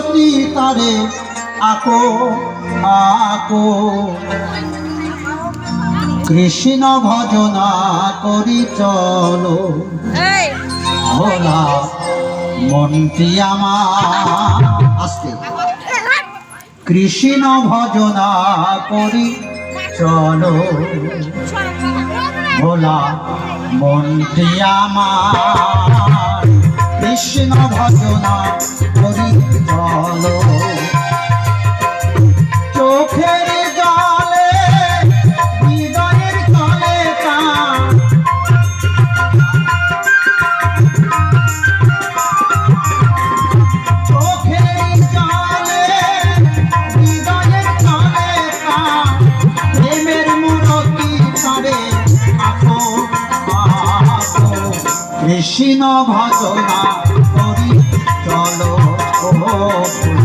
মুরতি তারে আকো আকো। কৃষ্ণ ভজনা করি চলো। ভোলা মন্ত্রী আমার। আসতে। কৃষ্ণ ভজনা করি চলো। ভোলা মন্ত্রী আমার। কৃষ্ণ ভজনা করি চলো চোখের জলে, হৃদয়ের তলে চোখের জলে, হৃদয়ের তলে প্রেমের মূরতি আঁকো। কৃষ্ণ ভজনা ও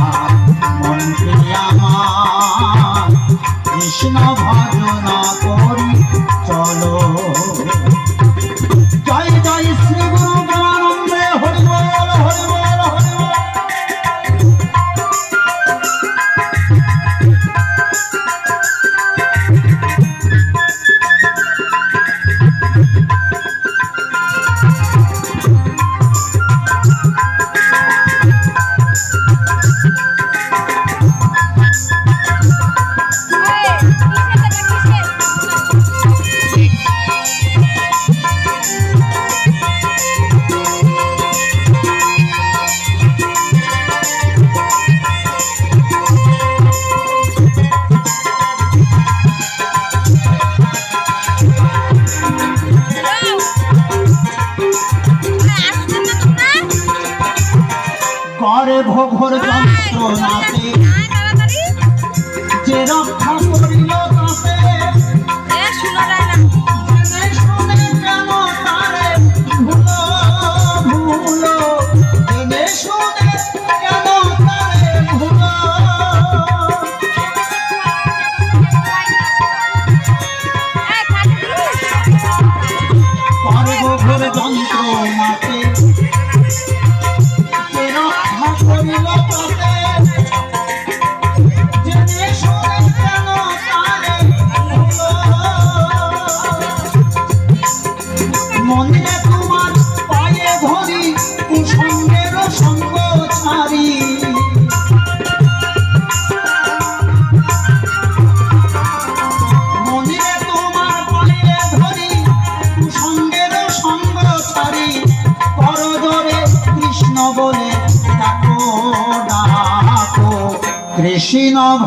i don't Monopoly.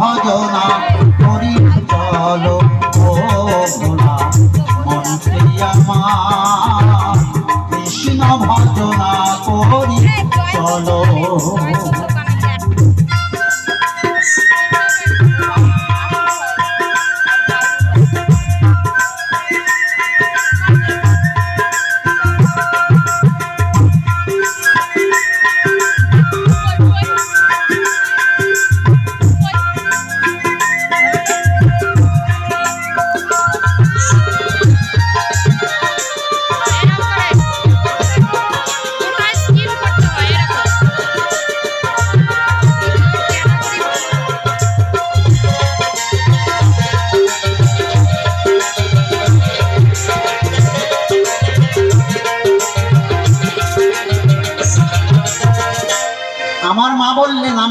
ভজনা করি চলো ও ভোলা। মন্ত্রী আমার কৃষ্ণ ভজনা করি চলো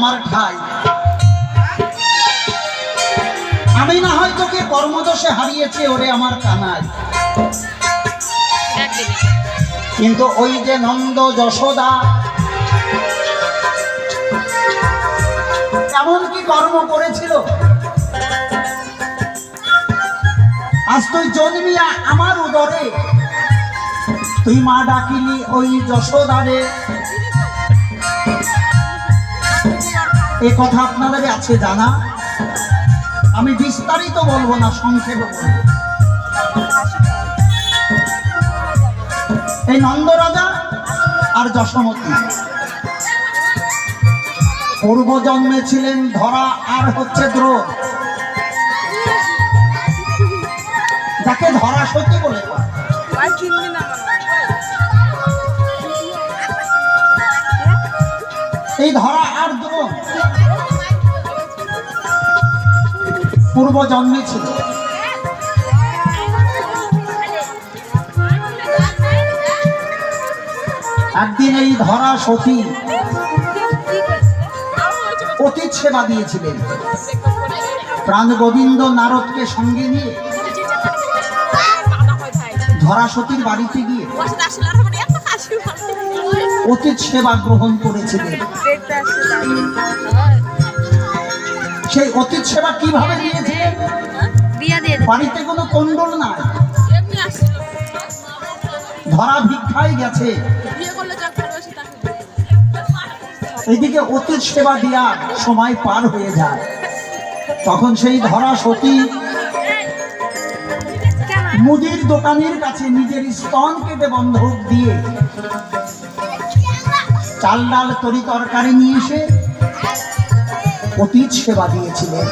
আমার ঠাই। আমি না হয় তোকে কর্মদোষে হারিয়েছি, ওরে আমার কানাই। কিন্তু ওই যে নন্দ যশোদা এমন কি কর্ম করেছিল? আজ তুই জন্মিয়া আমার উদরে, তুই মা ডাকিলি ওই যশোদারে। এ কথা আপনাদের আছে জানা? আমি বিস্তারিত বলব না, সংক্ষেপে এই নন্দরাজা আর যশোমতী। পূর্ব জন্মে ছিলেন ধরা আর হচ্ছে দ্রোহ যাকে ধরা সত্যি বলে এই ধরা আর দ্রোণ পূর্ব জন্মে ছিল একদিন এই ধরা সতী অতীত সেবা দিয়েছিলেন। প্রাণ গোবিন্দ নারদকে সঙ্গে নিয়ে ধরা সতীর বাড়িতে গিয়ে অতীত সেবা গ্রহণ করেছিলেন। সেই অতীত সেবা কীভাবে দিয়ে বাড়িতে কোনো কন্ডল নাই। ধরা ভিক্ষায় গেছে। এদিকে অতীত সেবা দেওয়ার সময় পার হয়ে যায়। তখন সেই ধরা সতী মুদির দোকানের কাছে নিজের স্তন কেটে বন্ধক দিয়ে চাল ডাল তরি তরকারি নিয়ে এসে অতীত সেবা দিয়েছিলেন।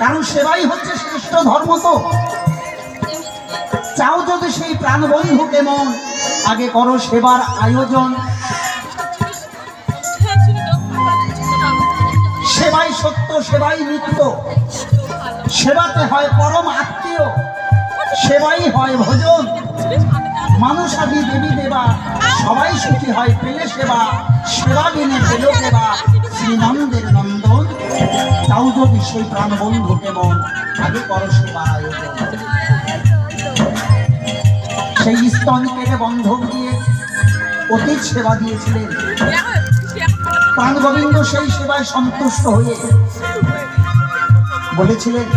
কারণ সেবাই হচ্ছে শ্রেষ্ঠ ধর্ম তো। চাও যদি সেই প্রাণবন্ধু কেমন আগে করো সেবার আয়োজন। সেবাই সত্য, সেবাই নিত্য। সেবাতে হয় পরম আত্মীয়, সেবাই হয় ভোজন। মানুষ আদি দেবী দেবা, সবাই সুখী হয়, পেলে সেবা সেবা বিনে পেল দেবা, শ্রীনন্দের নন্দন। তাও যদি সেই প্রাণবন্ধু কেমন আগে সেবার আয়োজন। সেই স্তন কেটে বন্ধক দিয়ে অতীত সেবা দিয়েছিলেন। প্রাণ গোবিন্দ সেই সেবায় সন্তুষ্ট হয়ে বলেছিলেন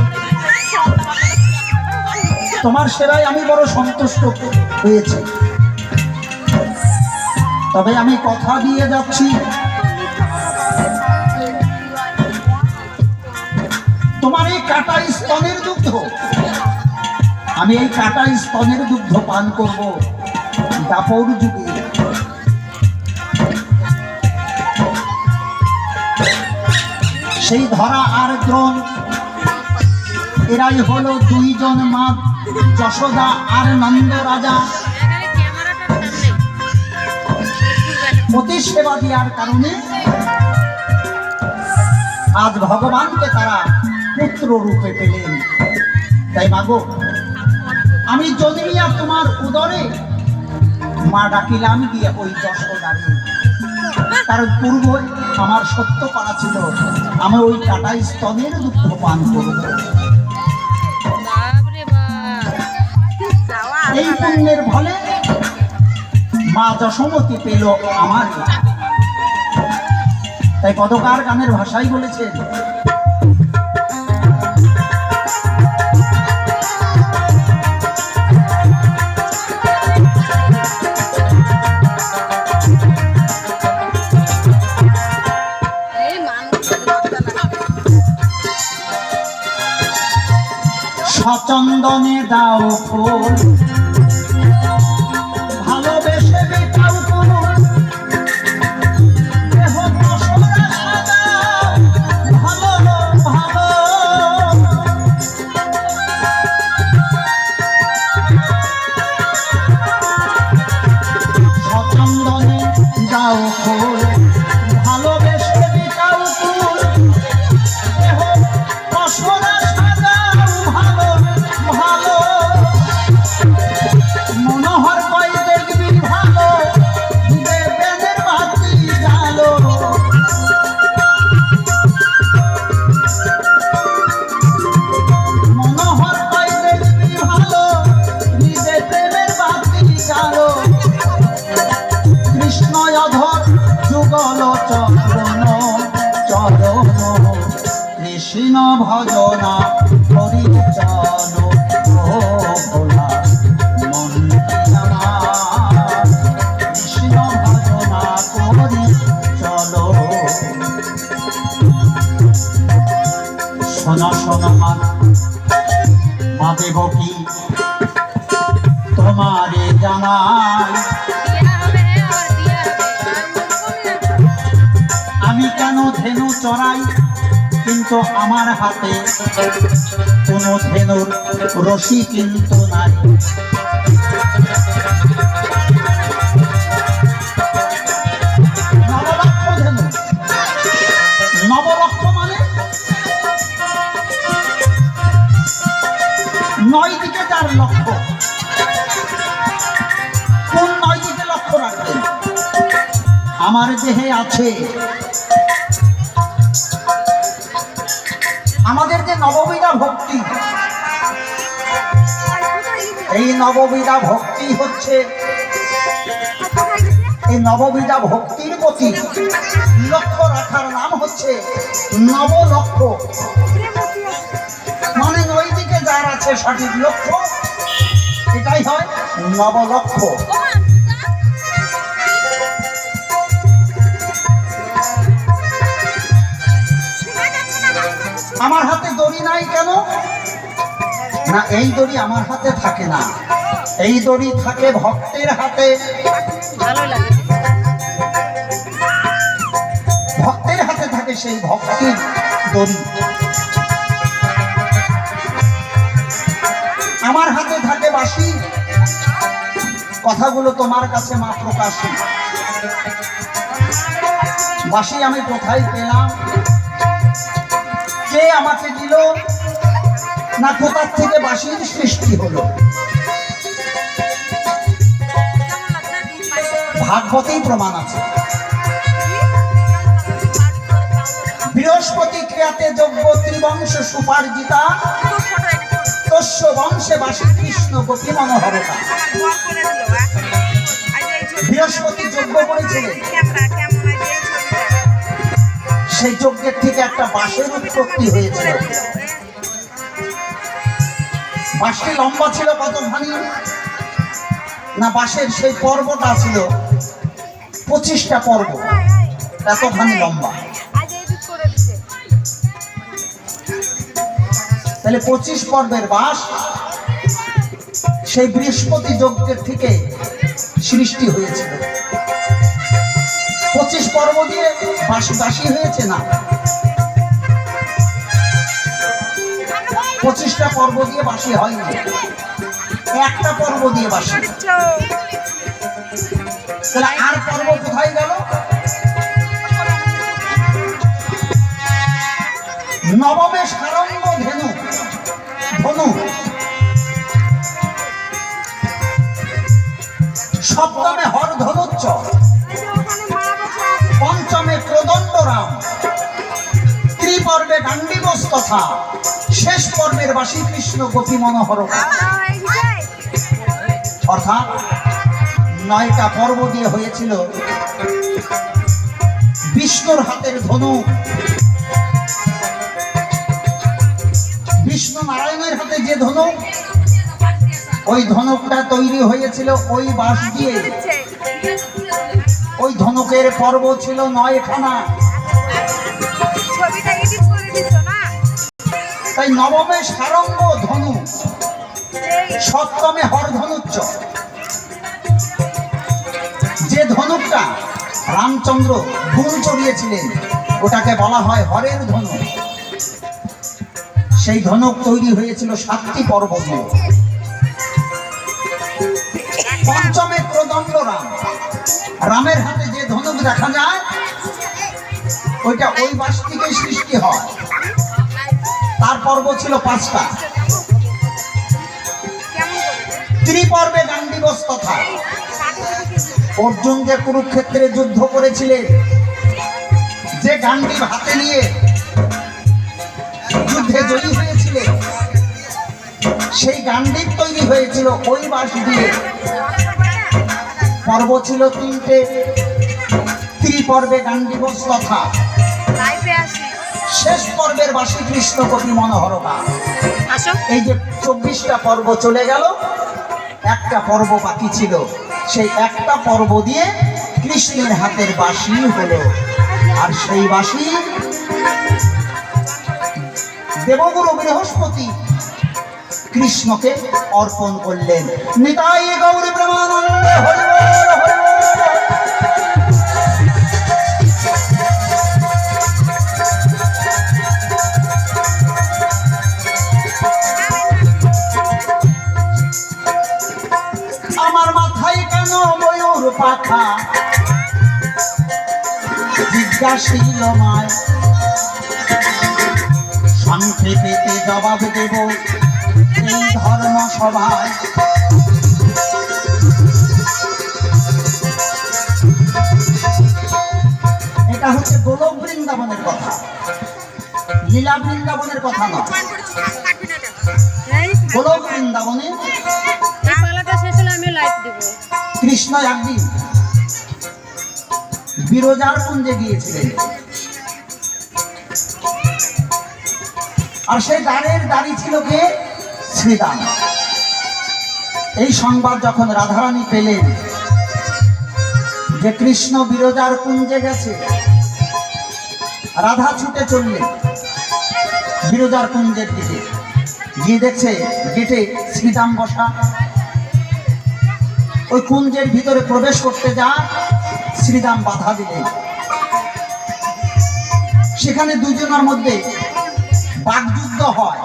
তোমার সেবায় আমি বড় সন্তুষ্ট হয়েছে। তবে আমি কথা দিয়ে যাচ্ছি। তোমার এই কাটা স্তনের দুগ্ধ, আমি এই কাটা স্তনের দুগ্ধ পান করব দাপর যুগে। সেই ধরা আর দ্রোণ, এরাই হলো দুইজন মা যশোদা আর নন্দ রাজা। অতি সেবা দেওয়ার কারণে আজ ভগবানকে তারা পুত্র রূপে পেলেন। তাই মাগো আমি জন্মিয়া তোমার উদরে মা ডাকিলাম গিয়ে ওই যশোদারে। কারণ পূর্ব আমার সত্য পাড়া ছিল আমি ওই কাটা স্তনের দুঃখ পান করব। এই পুণ্যের ফলে মা যশোমতি পেল আমার তাই পদকার গানের ভাষাই বলেছেন দাও ফুল। ভালোবেসে বেটাও ফুল দেহ ভালো ভালো সচন্দনে দাও ফুল। হাতে কোনো ধেনুর রশি কিন্তু নাই নয় লক্ষ্য কোন নয় লক্ষ্য রাখবেন? আমার দেহে আছে নববিধা ভক্তি। এই নববিধা ভক্তি হচ্ছে এই নববিধা ভক্তির প্রতি লক্ষ্য রাখার নাম হচ্ছে নব লক্ষ্য মানে নৈদিকে যার আছে সঠিক লক্ষ্য, এটাই হয় নবলক্ষ্য। আমার হাতে দড়ি নাই কেন? না এই দড়ি আমার হাতে থাকে না। এই দড়ি থাকে ভক্তের হাতে। ভক্তের হাতে থাকে সেই ভক্তির দড়ি। আমার হাতে থাকে বাসি কথাগুলো তোমার কাছে মা প্রকাশী বাসি আমি কোথায় পেলাম? কে আমাকে দিল, না কোথার থেকে বাসির সৃষ্টি হলো? ভাগবতেই প্রমাণ আছে। বৃহস্পতি ক্রিয়াতে যোগ্য ত্রিবংশ সুপার্জিতা, তস্য বংশে বাসী কৃষ্ণ গোপী মনোহরতা। বৃহস্পতি যজ্ঞ করেছিলেন সেই যজ্ঞের থেকে একটা বাঁশের উৎপত্তি হয়েছিল। বাঁশটি লম্বা ছিল কতখানি না, বাঁশের সেই পর্বটা ছিল পঁচিশটা পর্ব। এতখানি লম্বা। তাহলে পঁচিশ পর্বের বাস সেই বৃহস্পতি যজ্ঞের থেকে সৃষ্টি হয়েছিল। পঁচিশ পর্ব দিয়ে বাসি হয়েছে না। পঁচিশটা পর্ব দিয়ে বাসি হয়নি একটা পর্ব দিয়ে বাসি। তাহলে আর পর্ব কোথায় গেল? তথা শেষ পর্বের বাসী কৃষ্ণ গোপী মনোহর। অর্থাৎ নয়টা পর্ব দিয়ে হয়েছিল। বিষ্ণুর হাতের ধনু। বিষ্ণু নারায়ণের হাতে যে ধনুক ওই ধনুকটা তৈরি হয়েছিল ওই বাঁশ দিয়ে। ওই ধনুকের পর্ব ছিল নয়খানা। তাই নবমে সারঙ্গ ধনু, সপ্তমে হর ধনুচ্চ যে ধনুকটা রামচন্দ্র গুণ চড়িয়েছিলেন, ওটাকে বলা হয় হরের ধনুক সেই ধনুক তৈরি হয়েছিল সাতটি পর্ব পঞ্চমে প্রদণ্ড রাম। রামের হাতে যে ধনুক দেখা যায়, ওইটা ওই বাস থেকে সৃষ্টি হয়। তার পর্ব ছিল পাঁচটা। ত্রিপর্বে গান্ডিবস তথা অর্জুন যে কুরুক্ষেত্রে যুদ্ধ করেছিলেন যে গান্ডি হাতে নিয়ে যুদ্ধে জয়ী হয়েছিলেন সেই গান্ডিব তৈরি হয়েছিল ওই বাস দিয়ে। পর্ব ছিল তিনটে। ত্রিপর্বে গান্ডিবস তথা লাইফে আসি। শেষ পর্বের বাসী কৃষ্ণ কবি মনোহরতা এই যে চব্বিশটা পর্ব চলে গেল একটা পর্ব বাকি ছিল। সেই একটা পর্ব দিয়ে কৃষ্ণের হাতের বাসি হলো। আর সেই বাসি দেবগুরু বৃহস্পতি কৃষ্ণকে অর্পণ করলেন। নিতাই গৌরী প্রেমানন্দ হরি পাখা। জিজ্ঞাসিল মায় সংক্ষেপেতে জবাব দেব এই ধর্ম সভায় গোলক বৃন্দাবনের কথা। লীলা বৃন্দাবনের কথা নয়। গোলক বৃন্দাবনে এই পালাটা আমি লাইভ দিব। কৃষ্ণ একদিন বিরজার কুঞ্জে গিয়েছিলেন। আর সেই দ্বারের দাড়ি ছিল কে? শ্রীরাম এই সংবাদ যখন রাধারানী পেলেন, যে কৃষ্ণ বিরজার কুঞ্জে গেছে, রাধা ছুটে চললেন বিরজার কুঞ্জের দিকে। গিয়ে দেখছে গেটে শ্রীরাম বসা। ওই কুঞ্জের ভিতরে প্রবেশ করতে যা শ্রীরাম বাধা দিলেন সেখানে দুজনের মধ্যে বাগযুদ্ধ হয়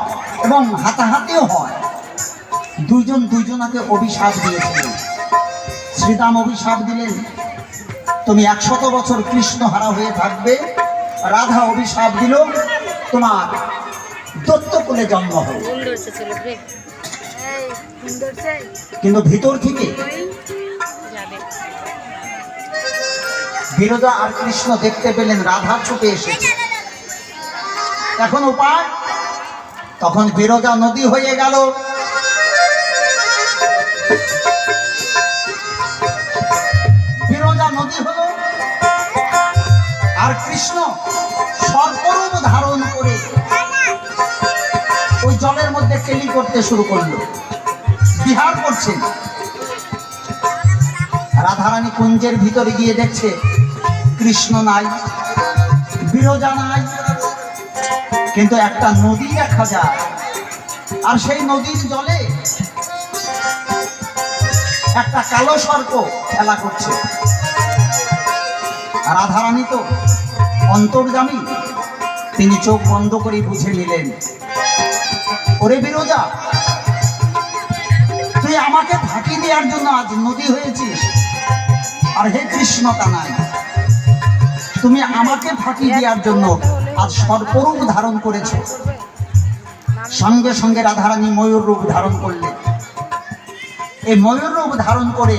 এবং হাতাহাতিও হয়। দুইজন দুইজনাকে অভিশাপ দিয়েছিলেন শ্রীরাম অভিশাপ দিলেন তুমি একশত বছর কৃষ্ণ হারা হয়ে থাকবে। রাধা অভিশাপ দিল তোমার দত্তকুলে জন্ম হবে। কিন্তু ভিতর থেকে বিরোধা আর কৃষ্ণ দেখতে পেলেন, রাধা ছুটে এসেছে। এখন উপায়? তখন বিরোধা নদী হয়ে গেল। বিরোধা নদী হলো আর কৃষ্ণ সর্বরূপ ধারণ করে ওই জলের মধ্যে কেলি করতে শুরু করল। বিহার করছেন রাধারানী কুঞ্জের ভিতরে গিয়ে দেখছে, কৃষ্ণ নাই, বিরজা নাই, কিন্তু একটা নদী দেখা যায়। আর সেই নদীর জলে একটা কালো সর্প খেলা করছে। রাধারানী তো অন্তর্জামী তিনি চোখ বন্ধ করে বুঝে নিলেন, ওরে বিরোজা, তুই আমাকে ফাঁকি দেওয়ার জন্য আজ নদী হয়েছিস? আর হে কৃষ্ণ কানাই তুমি আমাকে ফাঁকি দেওয়ার জন্য আজ সর্পরূপ ধারণ করেছ। সঙ্গে সঙ্গে রাধারানী ময়ূর রূপ ধারণ করলে। এই ময়ূর রূপ ধারণ করে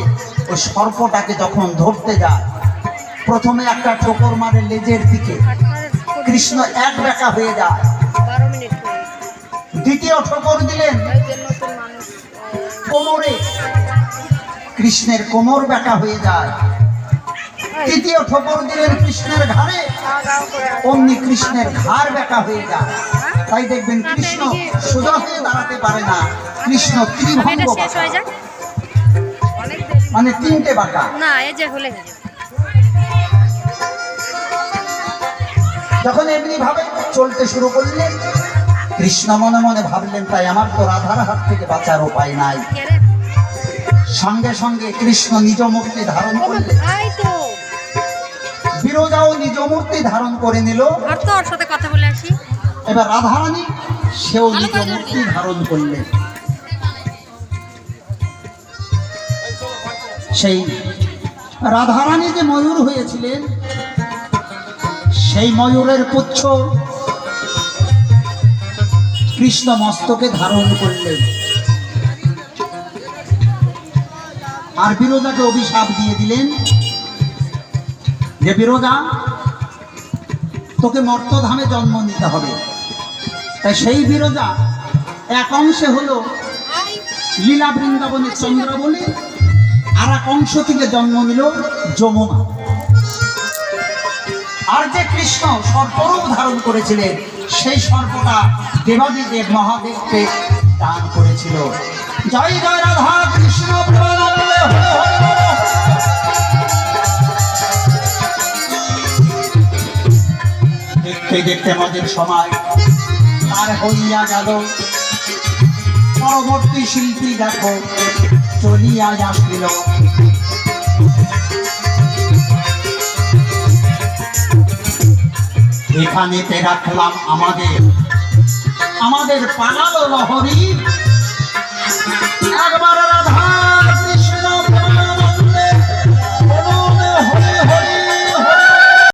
ওই সর্পটাকে যখন ধরতে যায় প্রথমে একটা ঠোকর মারে লেজের দিকে। কৃষ্ণ এক বেকা হয়ে যায়। দ্বিতীয় ঠোকর দিলেন কোমরে। কৃষ্ণের কোমর বেকা হয়ে যায়। তৃতীয় ঠোকর দিলেন কৃষ্ণের ঘাড়ে। অমনি কৃষ্ণের ঘাড় বেকা হয়ে যায়। তাই দেখবেন কৃষ্ণ সোজা হয়ে দাঁড়াতে পারে না। কৃষ্ণ ত্রিভঙ্গ মানে তিনটে বাঁকা না এই যে হলে যখন এমনি ভাবে চলতে শুরু করলেন কৃষ্ণ মনে মনে ভাবলেন তাই আমার তো রাধার হাত থেকে বাঁচার উপায় নাই। সঙ্গে সঙ্গে কৃষ্ণ নিজ মূর্তি ধারণ করলেন। বিরোজাও নিজ মূর্তি ধারণ করে নিল। ওর সাথে কথা বলে আসি। এবার রাধারানী সেও নিজ মূর্তি ধারণ করলেন। সেই রাধারানী যে ময়ূর হয়েছিলেন সেই ময়ূরের পুচ্ছ কৃষ্ণ মস্তকে ধারণ করলেন। আর বিরোজাকে অভিশাপ দিয়ে দিলেন। যে বিরোজা তোকে মর্তধামে জন্ম নিতে হবে। তাই সেই বিরোজা এক অংশে হলো লীলা বৃন্দাবনের চন্দ্রাবলী আর এক অংশ থেকে জন্ম নিল যমুনা। আর যে কৃষ্ণ সর্পরূপ ধারণ করেছিলেন, সেই সর্পটা দেবাদিদেব মহাদেবকে দান করেছিল। জয় জয় রাধা কৃষ্ণ দেখতে দেখতে আমাদের সময়? আর হইয়া গেল। পরবর্তী শিল্পী দেখো, চলিয়া আসিল এখানেতে রাখলাম আমাদের আমাদের পালালো লহরী।